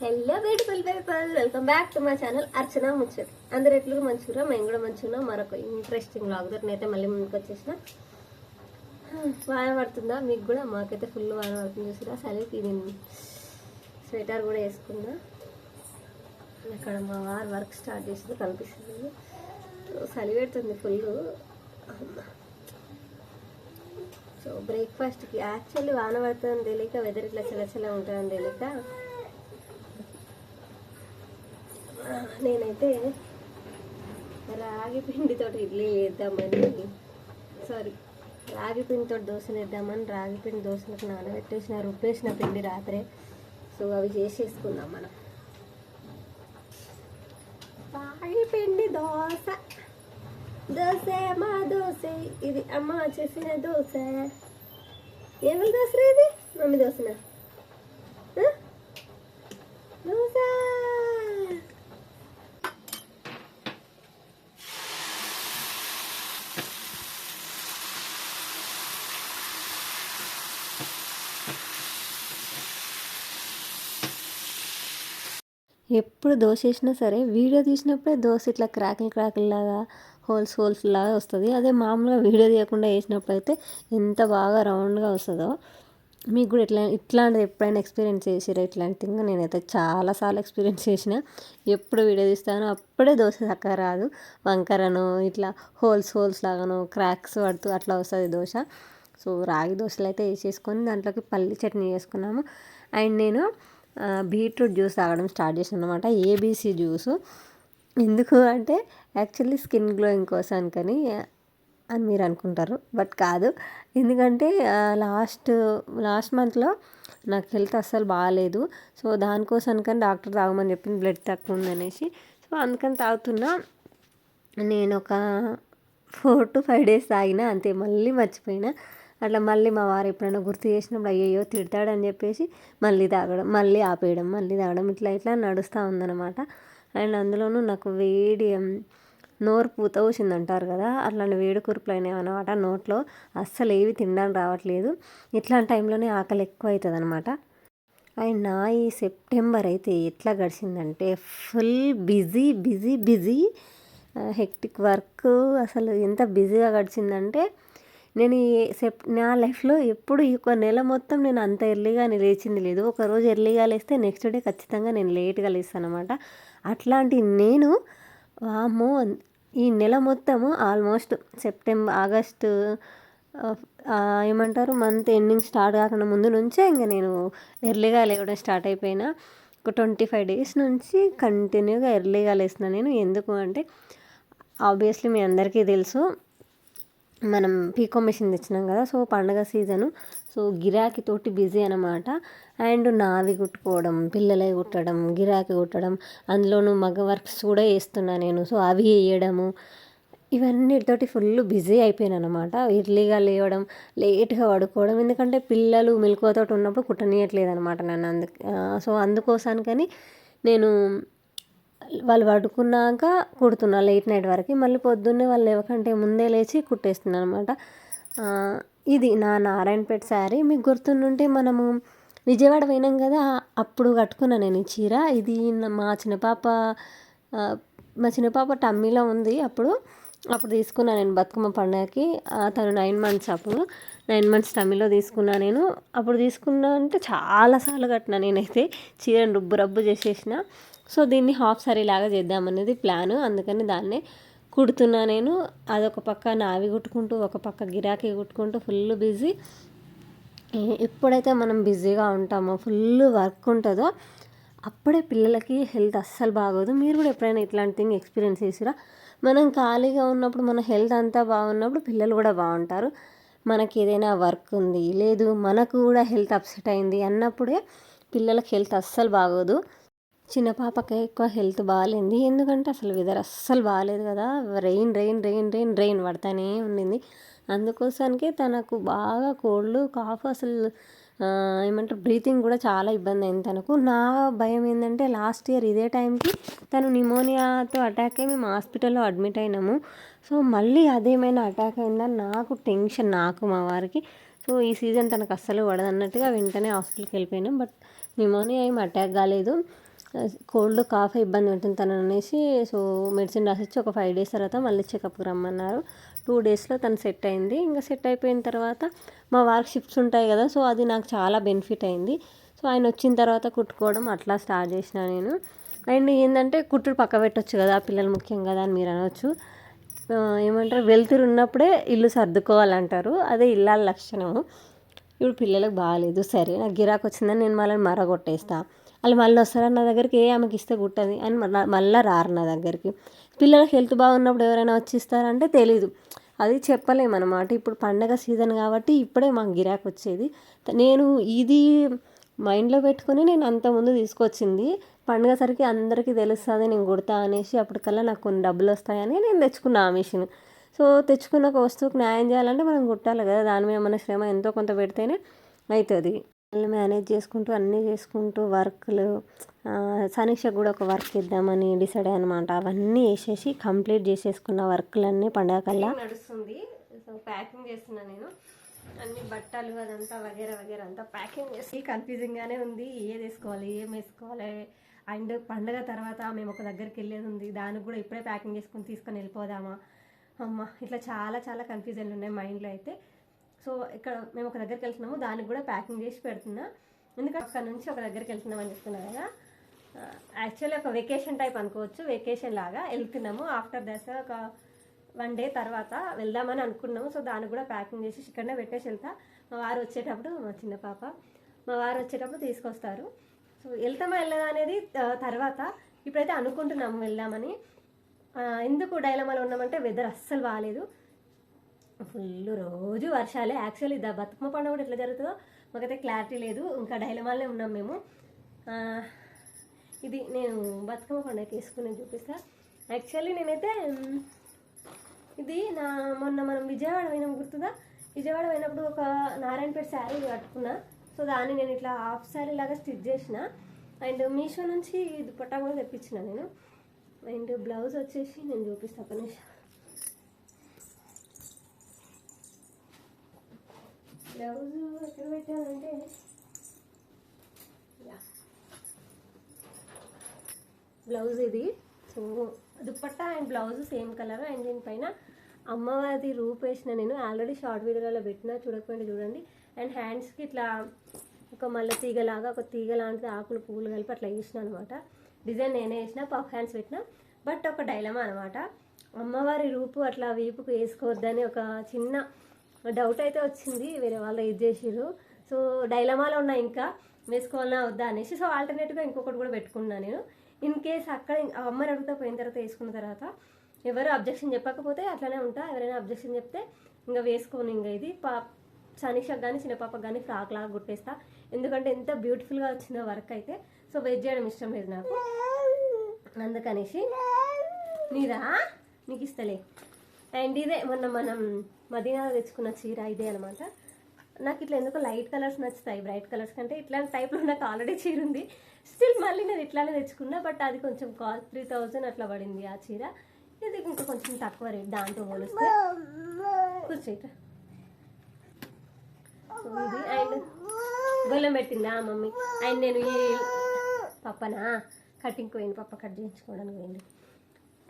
Hello beautiful people welcome back to మా channel Archana ముచ్చట్ అందరు ఎట్లు మంచిగా మేము కూడా మంచిగా మరొక ఇంట్రెస్టింగ్ లాగ్ నేనైతే మళ్ళీ ముందుకు వచ్చేసిన. వాన పడుతుందా? మీకు కూడా? మాకైతే ఫుల్ వాన పడుతుంది చూసిరా. చలికి నేను స్వెటర్ కూడా వేసుకున్నా. ఇక్కడ మా వారు వర్క్ స్టార్ట్ చేసింది కనిపిస్తుంది. చలి పెడుతుంది ఫుల్ సో బ్రేక్ఫాస్ట్కి యాక్చువల్లీ వాన పడుతుందని తెలియక వెదర్ ఇట్లా చల్ల చల్ల ఉంటుందని తెలియక ఆ, నేనైతే రాగి పిండితో ఇడ్లీ వేద్దామని సారీ రాగి పిండితో దోశలు వేద్దామని రాగి పిండి దోశలకు నానబెట్టేసిన రుబ్బేసిన పిండి రాత్రే. సో అవి చేసేసుకుందాం మనం. రాగి పిండి దోశ. దోశ మా దోశ. ఇది అమ్మ చేసిన దోశ. ఎవరి దోశ ఇది? మమ్మీ దోశనా? దోశ? ఎప్పుడు దోశ వేసినా సరే వీడియో తీసినప్పుడే దోశ ఇట్లా క్రాకిల్ క్రాకిల్ లాగా హోల్స్ హోల్స్ లాగా వస్తుంది. అదే మామూలుగా వీడియో తీయకుండా వేసినప్పుడు అయితే ఎంత బాగా రౌండ్గా వస్తుందో మీకు కూడా ఇట్లా ఇట్లాంటిది ఎప్పుడైనా ఎక్స్పీరియన్స్ చేసిరా ఇట్లాంటి థింగ్ నేనైతే చాలాసార్లు ఎక్స్పీరియన్స్ చేసిన. ఎప్పుడు వీడియో తీస్తానో అప్పుడే దోశ చక్కగా రాదు. వంకరను ఇట్లా హోల్స్ హోల్స్ లాగాను క్రాక్స్ పడుతూ అట్లా వస్తుంది దోశ. సో రాగి దోశలు అయితే వేసేసుకొని దాంట్లోకి పల్లి చట్నీ చేసుకున్నాము. అండ్ నేను బీట్రూట్ జ్యూస్ తాగడం స్టార్ట్ చేసాను అనమాట ఏబీసీ జ్యూసు. ఎందుకు అంటే యాక్చువల్లీ స్కిన్ గ్లోయింగ్ కోసం అని మీరు అనుకుంటారు. బట్ కాదు. ఎందుకంటే లాస్ట్ లాస్ట్ మంత్లో నాకు హెల్త్ అస్సలు బాగాలేదు సో దానికోసం కానీ డాక్టర్ తాగమని చెప్పింది బ్లడ్ తక్కువ ఉందనేసి. సో అందుకని తాగుతున్నా. నేను ఒక ఫోర్ టు ఫైవ్ డేస్ తాగిన అంతే. మళ్ళీ మర్చిపోయినా. అట్లా మళ్ళీ మా వారు ఎప్పుడైనా గుర్తు చేసినప్పుడు అయ్యయ్యో తిడతాడని చెప్పేసి మళ్ళీ తాగడం మళ్ళీ ఆపేయడం మళ్ళీ తాగడం ఇట్లా ఇట్లా నడుస్తూ ఉందన్నమాట. అండ్ అందులోనూ నాకు వేడి నోరు పూత వచ్చింది అంటారు కదా అట్లాంటి వేడి కురుపులు అయినాయి అనమాట నోట్లో. అస్సలు ఏవి తినడానికి రావట్లేదు. ఇట్లాంటి టైంలోనే ఆకలి ఎక్కువ అవుతుంది అనమాట అండ్ నా ఈ సెప్టెంబర్ అయితే ఎట్లా గడిచిందంటే full busy busy busy hectic work అసలు ఎంత బిజీగా గడిచిందంటే నేను ఈ సెప్ నా లైఫ్లో ఎప్పుడు ఈ ఒక నెల మొత్తం నేను అంత ఎర్లీగా లేచింది లేదు. ఒక రోజు ఎర్లీగా లేస్తే నెక్స్ట్ డే ఖచ్చితంగా నేను లేట్గా లేస్తాను అనమాట అట్లాంటి నేను వామ్మో ఈ నెల మొత్తము ఆల్మోస్ట్ సెప్టెంబర్ ఆగస్టు ఏమంటారు మంత్ ఎండింగ్ స్టార్ట్ కాకుండా ముందు నుంచే ఇంకా నేను ఎర్లీగా లేవడం స్టార్ట్ అయిపోయినా. ఒక ట్వంటీ ఫైవ్ డేస్ నుంచి కంటిన్యూగా ఎర్లీగా లేస్తున్నాను నేను. ఎందుకు అంటే ఆబ్వియస్లీ మీ అందరికీ తెలుసు మనం పీకో మిషన్ తెచ్చినాం కదా సో పండగ సీజను. సో గిరాకీ తోటి బిజీ అనమాట అండ్ నావి కుట్టుకోవడం పిల్లలే కుట్టడం గిరాకీ కుట్టడం అందులోనూ మగ వర్క్స్ కూడా వేస్తున్నా నేను. సో అవి వేయడము ఇవన్నిటితోటి ఫుల్ బిజీ అయిపోయాను అనమాట ఎర్లీగా లేవడం లేట్గా పడుకోవడం ఎందుకంటే పిల్లలు మెలకువతో ఉన్నప్పుడు కుట్టనీయట్లేదు అనమాట నన్ను అందు సో అందుకోసానికని నేను వాళ్ళు పడుకున్నాక కుడుతున్నా లేట్ నైట్ వరకు. మళ్ళీ పొద్దున్నే వాళ్ళు లేవకంటే ముందే లేచి కుట్టేస్తున్నాను అనమాట ఇది నా నారాయణపేట శారీ. మీకు గుర్తుండుంటే మనము విజయవాడ పోయినాం కదా అప్పుడు కట్టుకున్నా నేను ఈ చీర. ఇది మా చిన్నపాప మా చిన్నపాప టమ్మీలో ఉంది అప్పుడు. అప్పుడు తీసుకున్నా నేను బతుకమ్మ పండగకి. తను నైన్ మంత్స్ అప్పుడు నైన్ మంత్స్ టమ్మీలో తీసుకున్నా నేను. అప్పుడు తీసుకున్నా అంటే చాలాసార్లు కట్టినా నేనైతే. చీరను రుబ్బు రబ్బు చేసేసిన. సో దీన్ని హాఫ్ సారీ లాగా చేద్దామనేది ప్లాన్. అందుకని దాన్నే కుడుతున్నా నేను. అదొక పక్క నావి కుట్టుకుంటూ ఒక పక్క గిరాకీ కుట్టుకుంటూ ఫుల్ బిజీ. ఎప్పుడైతే మనం బిజీగా ఉంటామో ఫుల్ వర్క్ ఉంటుందో అప్పుడే పిల్లలకి హెల్త్ అస్సలు బాగోదు. మీరు కూడా ఎప్పుడైనా ఇట్లాంటి థింగ్ ఎక్స్పీరియన్స్ చేసిరా? మనం ఖాళీగా ఉన్నప్పుడు మన హెల్త్ అంతా బాగున్నప్పుడు పిల్లలు కూడా బాగుంటారు. మనకి ఏదైనా వర్క్ ఉంది లేదు మనకు కూడా హెల్త్ అప్సెట్ అయింది అన్నప్పుడే పిల్లలకి హెల్త్ అస్సలు బాగోదు. చిన్న పాపకి ఎక్కువ హెల్త్ బాగాలేంది ఎందుకంటే అసలు వెదర్ అస్సలు బాగాలేదు కదా. Rain rain rain rain rain పడతానే ఉండింది. అందుకోసానికి తనకు బాగా కోల్డ్ కాఫ్ అసలు ఏమంటారు బ్రీతింగ్ కూడా చాలా ఇబ్బంది అయింది తనకు. నా భయం ఏంటంటే లాస్ట్ ఇయర్ ఇదే టైంకి తను నిమోనియాతో అటాక్ అయ్యి మేము హాస్పిటల్లో అడ్మిట్ అయినాము. సో మళ్ళీ అదేమైనా అటాక్ అయిందని నాకు టెన్షన్ నాకు మా వారికి. సో ఈ సీజన్ తనకు అస్సలు పడదన్నట్టుగా వెంటనే హాస్పిటల్కి వెళ్ళిపోయినాం. బట్ నిమోనియా ఏం అటాక్ కాలేదు. కోల్డ్ కాఫ్ ఇబ్బంది ఉంటుంది తను అనేసి సో మెడిసిన్ రాసిచ్చి ఒక ఫైవ్ డేస్ తర్వాత మళ్ళీ చెకప్కి రమ్మన్నారు. టూ డేస్లో తను సెట్ అయింది. ఇంకా సెట్ అయిపోయిన తర్వాత మా వర్క్ షిఫ్ట్స్ ఉంటాయి కదా సో అది నాకు చాలా బెనిఫిట్ అయింది. సో ఆయన వచ్చిన తర్వాత కుట్టుకోవడం అట్లా స్టార్ట్ చేసిన నేను. అండ్ ఏంటంటే కుట్టుడు పక్క పెట్టొచ్చు కదా పిల్లలు ముఖ్యం కదా అని మీరు అనవచ్చు ఏమంటారు వెళ్తురు ఉన్నప్పుడే ఇల్లు సర్దుకోవాలంటారు. అదే ఇల్లాల లక్షణము. ఇప్పుడు పిల్లలకు బాగాలేదు సరే నాకు గిరాకు వచ్చిందని నేను మళ్ళీ మరగొట్టేస్తాను వాళ్ళు మళ్ళీ వస్తారా నా దగ్గరికి? ఏ ఆమెకి ఇస్తే కుట్టది అని మళ్ళీ మళ్ళీ రారు నా దగ్గరికి. పిల్లల హెల్త్ బాగున్నప్పుడు ఎవరైనా వచ్చి ఇస్తారంటే తెలీదు. అది చెప్పలేమన్నమాట. ఇప్పుడు పండగ సీజన్ కాబట్టి ఇప్పుడే మాకు గిరాకు వచ్చేది. నేను ఇది మైండ్లో పెట్టుకొని నేను అంత ముందు తీసుకొచ్చింది. పండుగ సరికి అందరికీ తెలుస్తుంది నేను కుడతా అనేసి అప్పటికల్లా నాకు కొన్ని డబ్బులు వస్తాయని నేను తెచ్చుకున్నా ఆ మిషన్. సో తెచ్చుకున్న ఒక వస్తువుకి న్యాయం చేయాలంటే మనం కుట్టాలి కదా. దాని మీద మన శ్రమ ఎంతో కొంత పెడితేనే అవుతుంది మళ్ళీ మేనేజ్ చేసుకుంటూ అన్నీ చేసుకుంటూ వర్క్లు సనీషకు కూడా ఒక వర్క్ ఇద్దామని డిసైడ్ అనమాట అవన్నీ వేసేసి కంప్లీట్ చేసేసుకున్న వర్క్లన్నీ పండగ కల్లా నడుస్తుంది? సో ప్యాకింగ్ చేస్తున్నా నేను. అన్ని బట్టలు అదంతా వగేరా వగేరా అంతా ప్యాకింగ్ చేసి. కన్ఫ్యూజింగ్గానే ఉంది. ఏది వేసుకోవాలి ఏం వేసుకోవాలి? అండ్ పండగ తర్వాత మేము ఒక దగ్గరికి వెళ్ళేది ఉంది. దానికి కూడా ఇప్పుడే ప్యాకింగ్ చేసుకుని తీసుకొని వెళ్ళిపోదామా? అమ్మ ఇట్లా చాలా చాలా కన్ఫ్యూజన్లు ఉన్నాయి మైండ్లో అయితే. సో ఇక్కడ మేము ఒక దగ్గరికి వెళ్తున్నాము దానికి కూడా ప్యాకింగ్ చేసి పెడుతున్నా. ఎందుకంటే అక్కడ నుంచి ఒక దగ్గరికి వెళ్తున్నాం అని చెప్తున్నా కదా. యాక్చువల్లీ ఒక వెకేషన్ టైప్ అనుకోవచ్చు వెకేషన్ లాగా వెళ్తున్నాము. ఆఫ్టర్ దసరా ఒక వన్ డే తర్వాత వెళ్దామని అనుకున్నాము. సో దానికి కూడా ప్యాకింగ్ చేసి ఇక్కడనే పెట్టేసి వెళ్తా. మా వారు వచ్చేటప్పుడు మా చిన్న పాప మా వారు వచ్చేటప్పుడు తీసుకొస్తారు. సో వెళ్తామా వెళ్ళదా అనేది తర్వాత ఇప్పుడైతే అనుకుంటున్నాము వెళ్దామని. ఎందుకు డైలమాలో ఉన్నామంటే వెదర్ అస్సలు బాగాలేదు ఫుల్ రోజు వర్షాలే. యాక్చువల్లీ ద బతుకమ్మ పండుగ కూడా ఎట్లా జరుగుతుందో మాకైతే క్లారిటీ లేదు. ఇంకా డైలమాలనే ఉన్నాం మేము. ఇది నేను బతుకమ్మ పండుగకి వేసుకుని చూపిస్తా. యాక్చువల్లీ నేనైతే ఇది నా మొన్న మనం విజయవాడ పోయినాం గుర్తుందా? విజయవాడ పోయినప్పుడు ఒక నారాయణపేట శారీ కట్టుకున్నా. సో దాన్ని నేను ఇట్లా హాఫ్ శారీ లాగా స్టిచ్ చేసిన. అండ్ మీషో నుంచి దుపట్టా కూడా తెప్పించిన నేను. అండ్ బ్లౌజ్ వచ్చేసి నేను చూపిస్తాను ఒక నిమిషం. బ్లౌజ్ ఎక్కడ పెట్టానంటే బ్లౌజ్ ఇది. So dupatta and blouse same colour. And దీనిపైన అమ్మవారి రూప్ వేసిన నేను. ఆల్రెడీ షార్ట్ వీడియోలలో పెట్టిన. చూడకపోయింటే చూడండి. అండ్ హ్యాండ్స్కి ఇట్లా ఒక మళ్ళీ తీగలాగా ఒక తీగ లాంటిది ఆకులు పువ్వులు కలిపి అట్లా వేసిన అనమాట డిజైన్ నేనే వేసిన పఫ్ హ్యాండ్స్ పెట్టిన. బట్ ఒక డైలమా అనమాట అమ్మవారి రూపు అట్లా వీపుకు వేసుకోవద్దని ఒక చిన్న డౌట్ అయితే వచ్చింది వేరే వాళ్ళు ఇది చేసిరు సో డైలమాలో ఉన్నా ఇంకా వేసుకోవాలన్నా వద్దా అనేసి సో ఆల్టర్నేట్గా ఇంకొకటి కూడా పెట్టుకున్నాను నేను. ఇన్ కేస్ అక్కడ అమ్మని అడుగుతా పోయిన తర్వాత వేసుకున్న తర్వాత ఎవరు అబ్జెక్షన్ చెప్పకపోతే అట్లనే ఉంటా. ఎవరైనా అబ్జెక్షన్ చెప్తే ఇంకా వేసుకోను ఇంకా ఇది. పా సనీషకు కానీ చిన్న పాపకు కానీ ఫ్రాక్ లాగా గుట్టేస్తా ఎందుకంటే ఎంత బ్యూటిఫుల్గా వచ్చిందో వర్క్ అయితే సో వెయిట్ చేయడం ఇష్టం లేదు నాకు. అందుకనేసి నీదా? నీకు ఇస్తలే. అండ్ ఇదే మొన్న మనం మదీనా తెచ్చుకున్న చీర ఇదే అనమాట నాకు ఇట్లా ఎందుకో లైట్ కలర్స్ నచ్చుతాయి బ్రైట్ కలర్స్ కంటే ఇట్లాంటి టైప్లో నాకు ఆల్రెడీ చీర ఉంది. స్టిల్ మళ్ళీ నేను ఇట్లానే తెచ్చుకున్నా బట్ అది కొంచెం కాస్ట్ త్రీ థౌజండ్ అట్లా పడింది ఆ చీర. ఇది ఇంకా కొంచెం తక్కువ రేట్ దాంతో పోలిస్తే. కూర్చోట ఇది అండ్ గొల్లం పెట్టిందా మమ్మీ? అండ్ నేను ఈ పప్పనా? కటింగ్ పోయింది పప్ప కట్ చేయించుకోవడానికి పోయింది.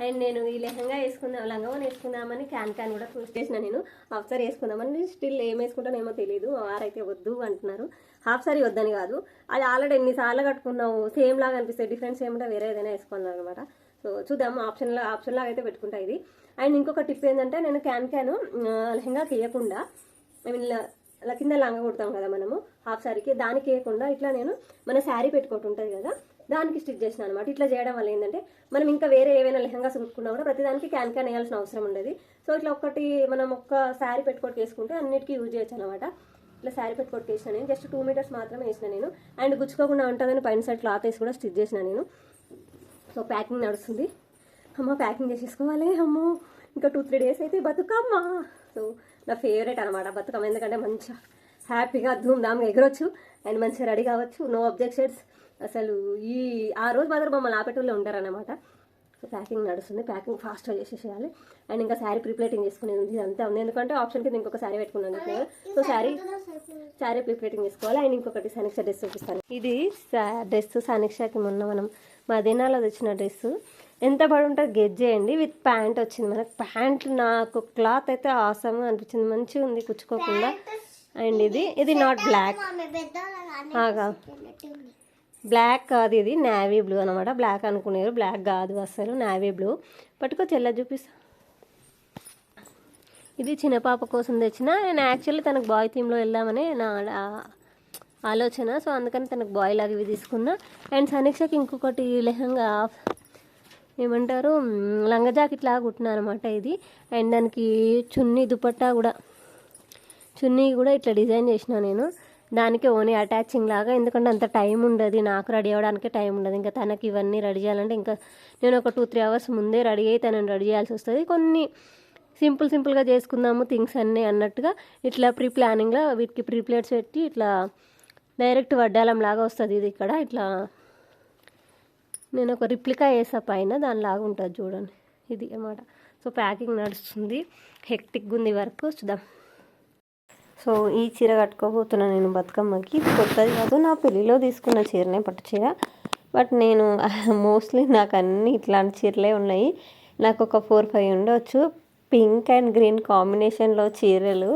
అండ్ నేను ఈ లెహంగా వేసుకుందాం లంగవని వేసుకుందామని క్యాన్ క్యాన్ కూడా చూస్ చేసిన నేను. హాఫ్ సారీ వేసుకుందామని స్టిల్ ఏం వేసుకుంటానేమో తెలియదు ఆరైతే వారైతే వద్దు అంటున్నారు. హాఫ్ సారీ వద్దని కాదు. అది ఆల్రెడీ ఎన్నిసార్లు కట్టుకున్నావు సేమ్ లాగా అనిపిస్తుంది డిఫరెన్స్ ఏమంటే వేరే ఏదైనా వేసుకున్నాను అనమాట సో చూద్దాం. ఆప్షన్ లా ఆప్షన్ లాగా అయితే పెట్టుకుంటా ఇది. అండ్ ఇంకొక టిప్ ఏంటంటే నేను క్యాన్ క్యాన్ లెహంగాకి వేయకుండా ఐ మీన్ అలా కింద లంగ కుడతాం కదా మనము హాఫ్ శారీకి దానికి వేయకుండా ఇట్లా నేను మన శారీ పెట్టుకోవటం ఉంటుంది కదా దానికి స్టిచ్ చేసిన అనమాట ఇట్లా చేయడం వల్ల ఏంటంటే మనం ఇంకా వేరే ఏవైనా లెహంగాస్ కుట్టుకున్నా కూడా ప్రతిదానికి క్యాన్ క్యాన్ వేయాల్సిన అవసరం ఉండదు. సో ఇట్లా ఒకటి మనం ఒక్క శారీ పెట్టుకోటి వేసుకుంటే అన్నిటికీ యూజ్ చేయొచ్చు అనమాట ఇట్లా శారీ పెట్టుకోటి వేసిన నేను. జస్ట్ టూ మీటర్స్ మాత్రమే వేసిన నేను. అండ్ గుచ్చుకోకుండా ఉంటుందని పైన సైడ్ క్లాత్ వేసి కూడా స్టిచ్ చేసిన నేను. సో ప్యాకింగ్ నడుస్తుంది. అమ్మ ప్యాకింగ్ చేసేసుకోవాలి. అమ్మో ఇంకా టూ త్రీ డేస్ అయితే బతుకమ్మ. సో నా ఫేవరెట్ అనమాట బతుకమ్మ. ఎందుకంటే మంచిగా హ్యాపీగా ధూమ్ధామ్గా ఎగరొచ్చు. అండ్ మంచిగా రెడీ కావచ్చు. నో అబ్జెక్షన్స్ అసలు ఈ ఆ రోజు మాత్రం మమ్మల్ని ఆపేటోళ్ళే ఉంటారనమాట సో ప్యాకింగ్ నడుస్తుంది. ప్యాకింగ్ ఫాస్ట్గా చేసేసేయాలి. అండ్ ఇంకా శారీ ప్రిప్లేటింగ్ చేసుకునేది ఉంది. ఇదంతా ఉంది. ఎందుకంటే ఆప్షన్ కింద ఇంకొక శారీ పెట్టుకున్నాను నేను సో శారీ శారీ ప్రిప్లేటింగ్ చేసుకోవాలి. అండ్ ఇంకొకటి సానిక్ష డ్రెస్ చూపిస్తాను. ఇది డ్రెస్ సానిక్షకి మొన్న మనం మదీనాలో తెచ్చిన డ్రెస్ ఎంత పడి ఉంటుంది గెజ్ చేయండి. విత్ ప్యాంట్ వచ్చింది. మనకు ప్యాంట్ నాకు క్లాత్ అయితే ఆసమ్ అనిపించింది. మంచిగా ఉంది కుచ్చుకోకుండా. అండ్ ఇది ఇది నాట్ బ్లాక్ ఆగా. బ్లాక్ కాదు ఇది నావీ బ్లూ అనమాట బ్లాక్ అనుకునేరు బ్లాక్ కాదు అసలు నావీ బ్లూ. పట్టుకో చెల్ల చూపిస్తా. ఇది చిన్న పాప కోసం తెచ్చిన నేను యాక్చువల్లీ తనకు బాయ్ థీమ్లో వెళ్దామని నా ఆలోచన. సో అందుకని తనకు బాయ్ లాగా ఇవి తీసుకున్నా. అండ్ సమీక్షకి ఇంకొకటి లెహంగా ఏమంటారు లంగా జాకెట్ లాగా కుట్టినా అనమాట ఇది. అండ్ దానికి చున్నీ దుపట్టా కూడా. చున్నీ కూడా ఇట్లా డిజైన్ చేసిన నేను. దానికి ఓన్లీ అటాచింగ్ లాగా. ఎందుకంటే అంత టైం ఉండదు. నాకు రెడీ అవ్వడానికి టైం ఉండదు. ఇంకా తనకి ఇవన్నీ రెడీ చేయాలంటే ఇంకా నేను ఒక టూ త్రీ అవర్స్ ముందే రెడీ అయ్యి తనని రెడీ చేయాల్సి వస్తుంది. కొన్ని సింపుల్ సింపుల్గా చేసుకుందాము థింగ్స్ అన్నీ అన్నట్టుగా ఇట్లా ప్రీ ప్లానింగ్లో వీటికి ప్రీ ప్లేట్స్ పెట్టి ఇట్లా డైరెక్ట్ వడ్డాలం లాగా వస్తుంది ఇది ఇక్కడ. ఇట్లా నేను ఒక రిప్లికా వేసా పైన. దానిలాగా ఉంటుంది చూడండి. ఇది అన్నమాట. సో ప్యాకింగ్ నడుస్తుంది. హెక్టిక్గా ఉంది వర్క్ చూద్దాం. సో ఈ చీర కట్టుకోబోతున్నాను నేను బతుకమ్మకి ఇది కొత్తది కాదు నా పెళ్ళిలో తీసుకున్న చీరనే పట్టు చీర. బట్ నేను మోస్ట్లీ నాకు అన్ని ఇట్లాంటి చీరలే ఉన్నాయి. నాకు ఒక ఫోర్ ఫైవ్ ఉండవచ్చు పింక్ అండ్ గ్రీన్ కాంబినేషన్లో చీరలు.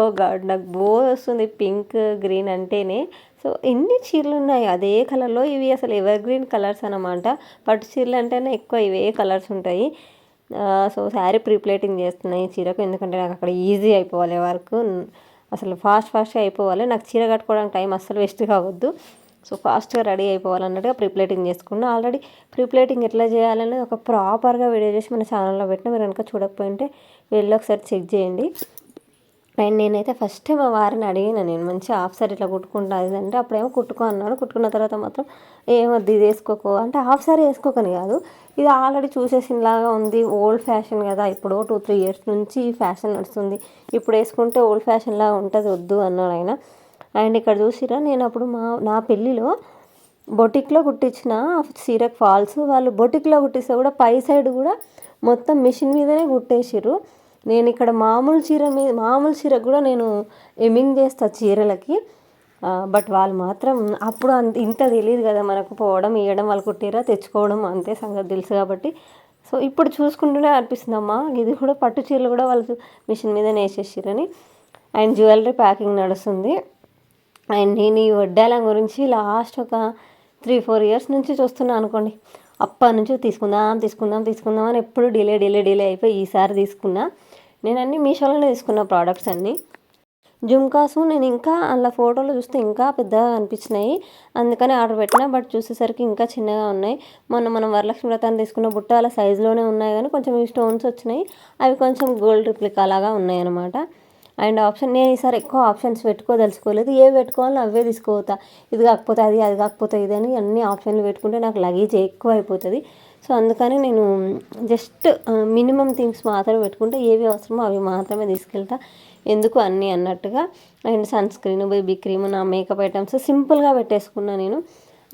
ఓ గాడ్ నాకు బోర్ వస్తుంది పింక్ గ్రీన్ అంటేనే. సో ఎన్ని చీరలు ఉన్నాయి? అదే కలర్లో ఇవి అసలు ఎవర్ గ్రీన్ కలర్స్ అనమాట పట్టు చీరలు అంటేనే ఎక్కువ ఇవే కలర్స్ ఉంటాయి. సో శారీ ప్రీప్లేటింగ్ చేస్తున్నాయి చీరకు ఎందుకంటే నాకు అక్కడ ఈజీ అయిపోవాలి వర్క్. అసలు ఫాస్ట్ ఫాస్ట్గా అయిపోవాలి. నాకు చీర కట్టుకోవడానికి టైం అస్సలు వేస్ట్ కావద్దు. సో ఫాస్ట్గా రెడీ అయిపోవాలన్నట్టుగా ప్రీప్లేటింగ్ చేసుకున్నా. ఆల్రెడీ ప్రీప్లేటింగ్ ఎట్లా చేయాలనేది ఒక ప్రాపర్గా వీడియో చేసి మన ఛానల్లో పెట్టిన. మీరు కనుక చూడకపోయింటే వెళ్ళి ఒకసారి చెక్ చేయండి. అండ్ నేనైతే ఫస్ట్ మా వారిని అడిగిన నేను మంచి హాఫ్ సారీ ఇట్లా కుట్టుకుంటా అది అంటే అప్పుడేమో కుట్టుకో అన్నాడు. కుట్టుకున్న తర్వాత మాత్రం ఏమొద్దు ఇది వేసుకోకో. అంటే హాఫ్ సారీ వేసుకోకని కాదు ఇది ఆల్రెడీ చూసేసినలాగా ఉంది ఓల్డ్ ఫ్యాషన్ కదా. ఇప్పుడు టూ త్రీ ఇయర్స్ నుంచి ఈ ఫ్యాషన్ నడుస్తుంది. ఇప్పుడు వేసుకుంటే ఓల్డ్ ఫ్యాషన్ లాగా ఉంటుంది వద్దు అన్నాడు ఆయన. అండ్ ఇక్కడ చూసిరా నేను అప్పుడు మా నా పెళ్ళిలో బొటిక్లో కుట్టించిన సీరక్ ఫాల్స్. వాళ్ళు బొటిక్లో కుట్టిస్తే కూడా పై సైడ్ కూడా మొత్తం మిషన్ మీదనే కుట్టేసిరు నేను ఇక్కడ మామూలు చీర మీద మామూలు చీర కూడా నేను ఎమింగ్ చేస్తా చీరలకి. బట్ వాళ్ళు మాత్రం అప్పుడు అంత ఇంత తెలియదు కదా మనకు పోవడం ఇవ్వడం వాళ్ళు కుట్టిరా తెచ్చుకోవడం అంతే సంగతి తెలుసు కాబట్టి. సో ఇప్పుడు చూసుకుంటూనే అనిపిస్తుంది అమ్మా ఇది కూడా పట్టు చీరలు కూడా వాళ్ళు మిషన్ మీదనే వేసేసిరని అండ్ జ్యువెలరీ ప్యాకింగ్ నడుస్తుంది. అండ్ నేను ఈ వడ్డాలం గురించి లాస్ట్ ఒక త్రీ ఫోర్ ఇయర్స్ నుంచి చూస్తున్నా అనుకోండి. అప్పటి నుంచి తీసుకుందాం తీసుకుందాం తీసుకుందాం అని ఎప్పుడు డిలే డిలే డిలే అయిపోయి ఈసారి తీసుకున్నా. నేను అన్ని మీషోలోనే తీసుకున్న ప్రోడక్ట్స్ అన్నీ. జుమ్కాసు నేను ఇంకా అందులో ఫోటోలు చూస్తే ఇంకా పెద్దగా అనిపించినాయి. అందుకని ఆర్డర్ పెట్టినా బట్ చూసేసరికి ఇంకా చిన్నగా ఉన్నాయి. మొన్న మనం వరలక్ష్మి వ్రతాన్ని తీసుకున్న బుట్ట అలా సైజులోనే ఉన్నాయి కానీ కొంచెం ఈ స్టోన్స్ వచ్చినాయి. అవి కొంచెం గోల్డ్ రిప్లికా లాగా ఉన్నాయి అనమాట అండ్ ఆప్షన్ నేను ఈసారి ఎక్కువ ఆప్షన్స్ పెట్టుకోదలుచుకోలేదు ఏ పెట్టుకోవాలో అవే తీసుకోపోతా. ఇది కాకపోతే అది అది కాకపోతే ఇది అని అన్ని ఆప్షన్లు పెట్టుకుంటే నాకు లగేజ్ ఎక్కువ అయిపోతుంది. సో అందుకని నేను జస్ట్ మినిమం థింగ్స్ మాత్రమే పెట్టుకుంటే. ఏవి అవసరమో అవి మాత్రమే తీసుకెళ్తా. ఎందుకు అన్నీ అన్నట్టుగా. And sunscreen baby cream నా మేకప్ ఐటమ్స్ సింపుల్గా పెట్టేసుకున్నా నేను.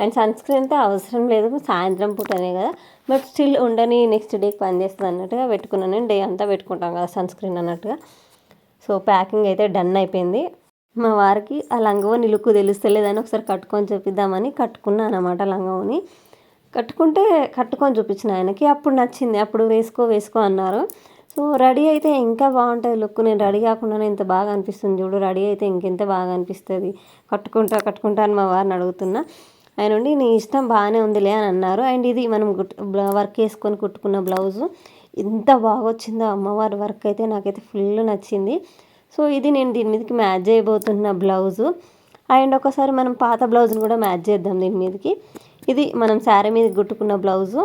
అండ్ సన్ స్క్రీన్ అయితే అవసరం లేదు. సాయంత్రం పూటనే కదా. బట్ స్టిల్ ఉండని నెక్స్ట్ డేకి పనిచేస్తుంది అన్నట్టుగా పెట్టుకున్నాను నేను. డే అంతా పెట్టుకుంటాం కదా సన్ స్క్రీన్ అన్నట్టుగా. సో ప్యాకింగ్ అయితే డన్ అయిపోయింది. మా వారికి ఆ లంగవని లుక్ తెలుస్తలేదని ఒకసారి కట్టుకొని చూపిద్దామని కట్టుకున్నాను అనమాట లంగవని. కట్టుకుంటే కట్టుకొని చూపించిన ఆయనకి. అప్పుడు నచ్చింది. అప్పుడు వేసుకో వేసుకో అన్నారు. సో రెడీ అయితే ఇంకా బాగుంటుంది లుక్. నేను రెడీ కాకుండానే ఇంత బాగా అనిపిస్తుంది చూడు. రెడీ అయితే ఇంకెంత బాగా అనిపిస్తుంది. కట్టుకుంటా కట్టుకుంటా అని మా వారిని అడుగుతున్నా. ఆయన ఉండి నీ ఇష్టం బాగానే ఉందిలే అని అన్నారు. అండ్ ఇది మనం వర్క్ వేసుకొని కుట్టుకున్న బ్లౌజు. ఎంత బాగా వచ్చిందో అమ్మవారి వర్క్ అయితే నాకైతే ఫుల్ నచ్చింది. సో ఇది నేను దీని మీదకి మ్యాచ్ చేయబోతున్న బ్లౌజు. అండ్ ఒకసారి మనం పాత బ్లౌజ్ని కూడా మ్యాచ్ చేద్దాం దీని మీదకి. ఇది మనం శారీ మీద కుట్టుకున్న బ్లౌజు.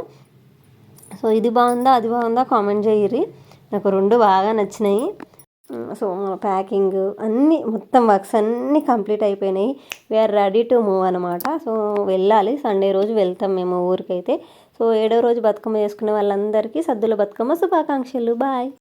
సో ఇది బాగుందా? అది బాగుందా? కామెంట్ చేయరి నాకు రెండు బాగా నచ్చినాయి. సో ప్యాకింగ్ అన్నీ మొత్తం వర్క్స్ అన్నీ కంప్లీట్ అయిపోయినాయి. వీఆర్ రెడీ టు మూవ్ అనమాట సో వెళ్ళాలి. సండే రోజు వెళ్తాం మేము ఊరికైతే. సో ఏడో రోజు బతుకమ్మ చేసుకునే వాళ్ళందరికీ సద్దుల బతుకమ్మ శుభాకాంక్షలు. బాయ్